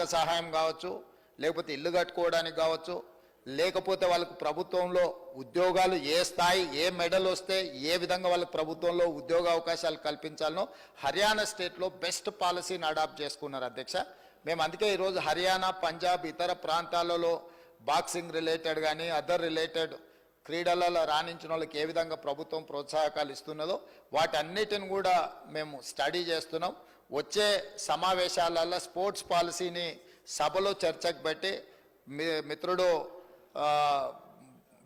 ఆర్థిక సహాయం కావచ్చు లేకపోతే ఇల్లు కట్టుకోవడానికి కావచ్చు లేకపోతే వాళ్ళకు ప్రభుత్వంలో ఉద్యోగాలు ఏ స్థాయి ఏ మెడల్ వస్తే ఏ విధంగా వాళ్ళకి ప్రభుత్వంలో ఉద్యోగ అవకాశాలు కల్పించాలనో హర్యానా స్టేట్లో బెస్ట్ పాలసీని అడాప్ట్ చేసుకున్నారు అధ్యక్ష. మేము అందుకే ఈరోజు హర్యానా పంజాబ్ ఇతర ప్రాంతాలలో బాక్సింగ్ రిలేటెడ్ కానీ అదర్ రిలేటెడ్ క్రీడలలో రాణించిన వాళ్ళకి ఏ విధంగా ప్రభుత్వం ప్రోత్సాహకాలు ఇస్తున్నదో వాటన్నిటిని కూడా మేము స్టడీ చేస్తున్నాం. వచ్చే సమావేశాలలో స్పోర్ట్స్ పాలసీని సభలో చర్చకు పెట్టి మీ మిత్రుడు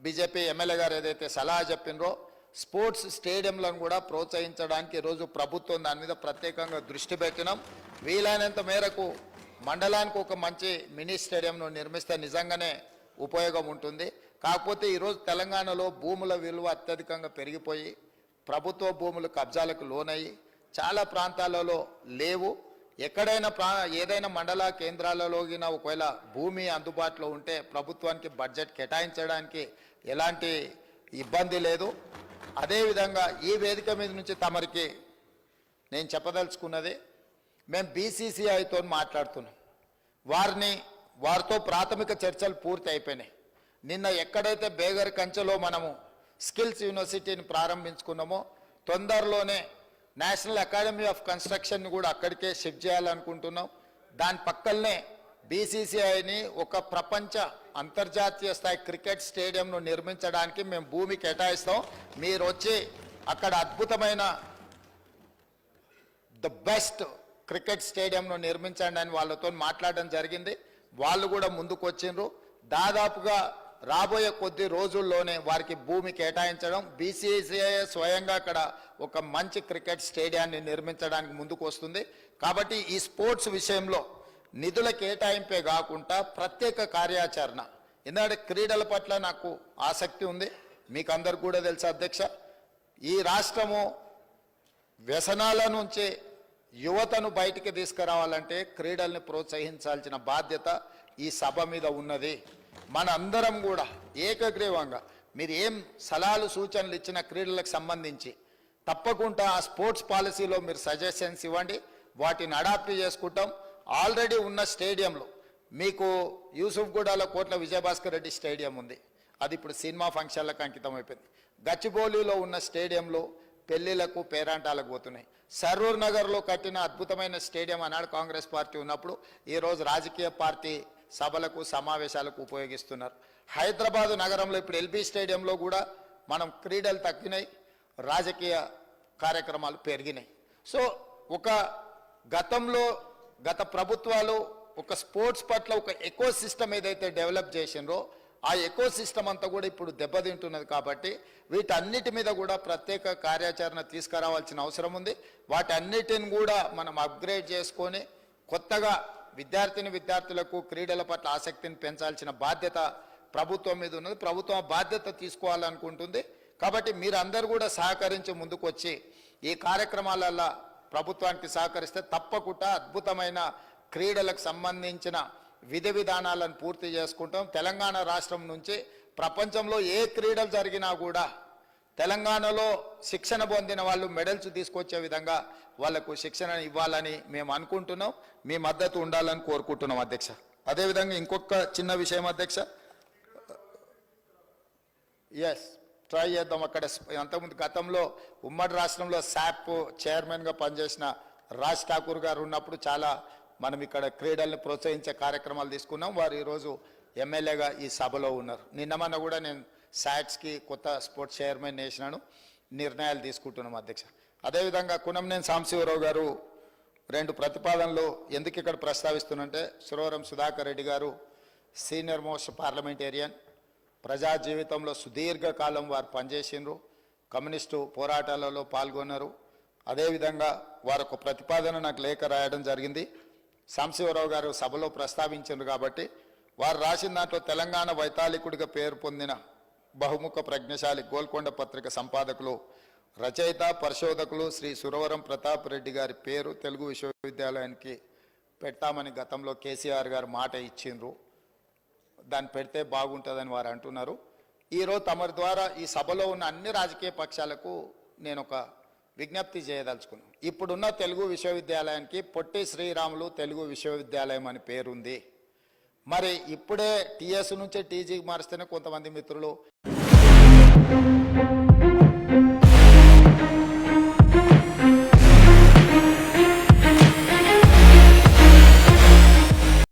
బీజేపీ ఎమ్మెల్యే గారు ఏదైతే సలహా చెప్పినరో స్పోర్ట్స్ స్టేడియంలను కూడా ప్రోత్సహించడానికి ఈరోజు ప్రభుత్వం దాని మీద ప్రత్యేకంగా దృష్టి పెట్టినాం. వీలైనంత మేరకు మండలానికి ఒక మంచి మినీ స్టేడియంను నిర్మిస్తే నిజంగానే ఉపయోగం ఉంటుంది. కాకపోతే ఈరోజు తెలంగాణలో భూముల విలువ అత్యధికంగా పెరిగిపోయి ప్రభుత్వ భూములు కబ్జాలకు లోనయ్యి చాలా ప్రాంతాలలో లేవు. ఎక్కడైనా ప్రా ఏదైనా మండల కేంద్రాలలోగిన ఒకవేళ భూమి అందుబాటులో ఉంటే ప్రభుత్వానికి బడ్జెట్ కేటాయించడానికి ఎలాంటి ఇబ్బంది లేదు. అదేవిధంగా ఈ వేదిక మీద నుంచి తమరికి నేను చెప్పదలుచుకున్నది మేము బీసీసీఐతో మాట్లాడుతున్నాం. వారిని వారితో ప్రాథమిక చర్చలు పూర్తి అయిపోయినాయి నిన్న ఎక్కడైతే బేగర్ కంచెలో మనము స్కిల్స్ యూనివర్సిటీని ప్రారంభించుకున్నామో తొందరలోనే నేషనల్ అకాడమీ ఆఫ్ కన్స్ట్రక్షన్ కూడా అక్కడికే షిఫ్ట్ చేయాలనుకుంటున్నాం. దాని పక్కనే బీసీసీఐని ఒక ప్రపంచ అంతర్జాతీయ స్థాయి క్రికెట్ స్టేడియంను నిర్మించడానికి మేము భూమి కేటాయిస్తాం. మీరు వచ్చి అక్కడ అద్భుతమైన ద బెస్ట్ క్రికెట్ స్టేడియంను నిర్మించండి అని వాళ్ళతో మాట్లాడడం జరిగింది. వాళ్ళు కూడా ముందుకు వచ్చిండ్రు దాదాపుగా రాబోయే కొద్ది రోజుల్లోనే వారికి భూమి కేటాయించడం. బీసీసీఐ స్వయంగా అక్కడ ఒక మంచి క్రికెట్ స్టేడియాన్ని నిర్మించడానికి ముందుకు వస్తుంది. కాబట్టి ఈ స్పోర్ట్స్ విషయంలో నిధుల కేటాయింపే కాకుండా ప్రత్యేక కార్యాచరణ. ఎందుకంటే క్రీడల పట్ల నాకు ఆసక్తి ఉంది. మీకు అందరు కూడా తెలుసు అధ్యక్ష. ఈ రాష్ట్రము వ్యసనాల నుంచి యువతను బయటికి తీసుకురావాలంటే క్రీడల్ని ప్రోత్సహించాల్సిన బాధ్యత ఈ సభ మీద ఉన్నది. మన అందరం కూడా ఏకగ్రీవంగా మీరు ఏం సలహాలు సూచనలు ఇచ్చిన క్రీడలకు సంబంధించి తప్పకుండా ఆ స్పోర్ట్స్ పాలసీలో మీరు సజెషన్స్ ఇవ్వండి. వాటిని అడాప్ట్ చేసుకుంటాం. ఆల్రెడీ ఉన్న స్టేడియంలో మీకు యూసుఫ్గూడలో కోట్ల విజయభాస్కర్ రెడ్డి స్టేడియం ఉంది. అది ఇప్పుడు సినిమా ఫంక్షన్లకు అంకితం అయిపోయింది. గచ్చిబౌలిలో ఉన్న స్టేడియంలో పెళ్ళిలకు పేరాంటాలకు పోతున్నాయి. సరూర్ నగర్లో కట్టిన అద్భుతమైన స్టేడియం అన్నాడు కాంగ్రెస్ పార్టీ ఉన్నప్పుడు. ఈరోజు రాజకీయ పార్టీ సభలకు సమావేశాలకు ఉపయోగిస్తున్నారు. హైదరాబాదు నగరంలో ఇప్పుడు ఎల్బీ స్టేడియంలో కూడా మనం క్రీడలు తగ్గినాయి. రాజకీయ కార్యక్రమాలు పెరిగినాయి. సో ఒక గతంలో గత ప్రభుత్వాలు ఒక స్పోర్ట్స్ పట్ల ఒక ఎకో సిస్టమ్ ఏదైతే డెవలప్ చేసిండ్రో ఆ ఎకో సిస్టమ్ అంతా కూడా ఇప్పుడు దెబ్బతింటున్నది కాబట్టి వీటన్నిటి మీద కూడా ప్రత్యేక కార్యాచరణ తీసుకురావాల్సిన అవసరం ఉంది. వాటన్నిటిని కూడా మనం అప్గ్రేడ్ చేసుకొని కొత్తగా విద్యార్థిని విద్యార్థులకు క్రీడల పట్ల ఆసక్తిని పెంచాల్సిన బాధ్యత ప్రభుత్వం మీద ఉన్నది. ప్రభుత్వం బాధ్యత తీసుకోవాలనుకుంటుంది. కాబట్టి మీరందరూ కూడా సహకరించి ముందుకు వచ్చి ఈ కార్యక్రమాలల్లో ప్రభుత్వానికి సహకరిస్తే తప్పకుండా అద్భుతమైన క్రీడలకు సంబంధించిన విధి విధానాలను పూర్తి చేసుకుంటాం. తెలంగాణ రాష్ట్రం నుంచి ప్రపంచంలో ఏ క్రీడలు జరిగినా కూడా తెలంగాణలో శిక్షణ పొందిన వాళ్ళు మెడల్స్ తీసుకొచ్చే విధంగా వాళ్ళకు శిక్షణ ఇవ్వాలని మేము అనుకుంటున్నాం. మీ మద్దతు ఉండాలని కోరుకుంటున్నాం అధ్యక్ష. అదేవిధంగా ఇంకొక చిన్న విషయం అధ్యక్ష. ఎస్ ట్రై చేద్దాం అక్కడ. అంతకుముందు గతంలో ఉమ్మడి రాష్ట్రంలో శాప్ చైర్మన్గా పనిచేసిన రాజ్ ఠాకూర్ గారు ఉన్నప్పుడు చాలా మనం ఇక్కడ క్రీడల్ని ప్రోత్సహించే కార్యక్రమాలు తీసుకున్నాం. వారు ఈరోజు ఎమ్మెల్యేగా ఈ సభలో ఉన్నారు. నిన్న మొన్న కూడా నేను శాట్స్కి కొత్త స్పోర్ట్స్ చైర్మన్ వేసినాను నిర్ణయాలు తీసుకుంటున్నాం అధ్యక్ష. అదేవిధంగా కునంనేని సాంబశివరావు గారు రెండు ప్రతిపాదనలు ఎందుకు ఇక్కడ ప్రస్తావిస్తున్నంటే సురవరం సుధాకర్ రెడ్డి గారు సీనియర్ మోస్ట్ పార్లమెంటేరియన్ ప్రజా జీవితంలో సుదీర్ఘకాలం వారు పనిచేసిండ్రు కమ్యూనిస్టు పోరాటాలలో పాల్గొన్నారు. అదేవిధంగా వారు ఒక ప్రతిపాదన నాకు లేఖ రాయడం జరిగింది. సాంశివరావు గారు సభలో ప్రస్తావించారు కాబట్టి వారు రాసిన దాంట్లో తెలంగాణ వైతాళికుడిగా పేరు పొందిన బహుముఖ ప్రజ్ఞశాలి గోల్కొండ పత్రిక సంపాదకులు రచయిత పరిశోధకులు శ్రీ సురవరం ప్రతాప్ రెడ్డి గారి పేరు తెలుగు విశ్వవిద్యాలయానికి పెట్టామని గతంలో కేసీఆర్ గారు మాట ఇచ్చిండ్రు. దాన్ని పెడితే బాగుంటుందని వారు అంటున్నారు. ఈరోజు తమరి ద్వారా ఈ సభలో ఉన్న అన్ని రాజకీయ పక్షాలకు నేను ఒక విజ్ఞప్తి చేయదలుచుకున్నాను. ఇప్పుడున్న తెలుగు విశ్వవిద్యాలయానికి పొట్టి శ్రీరాములు తెలుగు విశ్వవిద్యాలయం అని పేరుంది. మరి ఇప్పుడే టీఎస్ నుంచి టీజీకి మారిస్తేనే కొంతమంది మిత్రులు.